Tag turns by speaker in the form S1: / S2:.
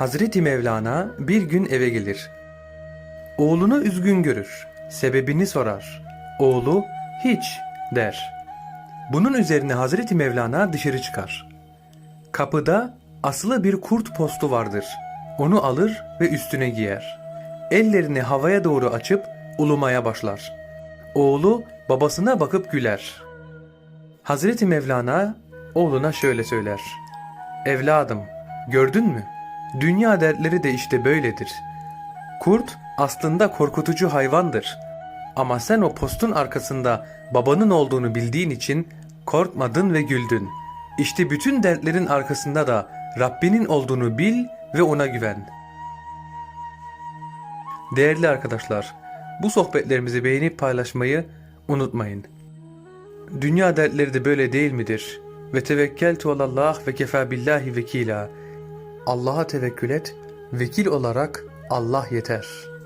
S1: Hazreti Mevlana bir gün eve gelir. Oğlunu üzgün görür. Sebebini sorar. Oğlu hiç der. Bunun üzerine Hazreti Mevlana dışarı çıkar. Kapıda asılı bir kurt postu vardır. Onu alır ve üstüne giyer. Ellerini havaya doğru açıp ulumaya başlar. Oğlu babasına bakıp güler. Hazreti Mevlana oğluna şöyle söyler. Evladım, gördün mü? Dünya dertleri de işte böyledir. Kurt aslında korkutucu hayvandır. Ama sen o postun arkasında babanın olduğunu bildiğin için korkmadın ve güldün. İşte bütün dertlerin arkasında da Rabbinin olduğunu bil ve ona güven. Değerli arkadaşlar, bu sohbetlerimizi beğenip paylaşmayı unutmayın. Dünya dertleri de böyle değil midir? Ve tevekkeltu alallah ve kefa billahi vekila. Allah'a tevekkül et, vekil olarak Allah yeter.''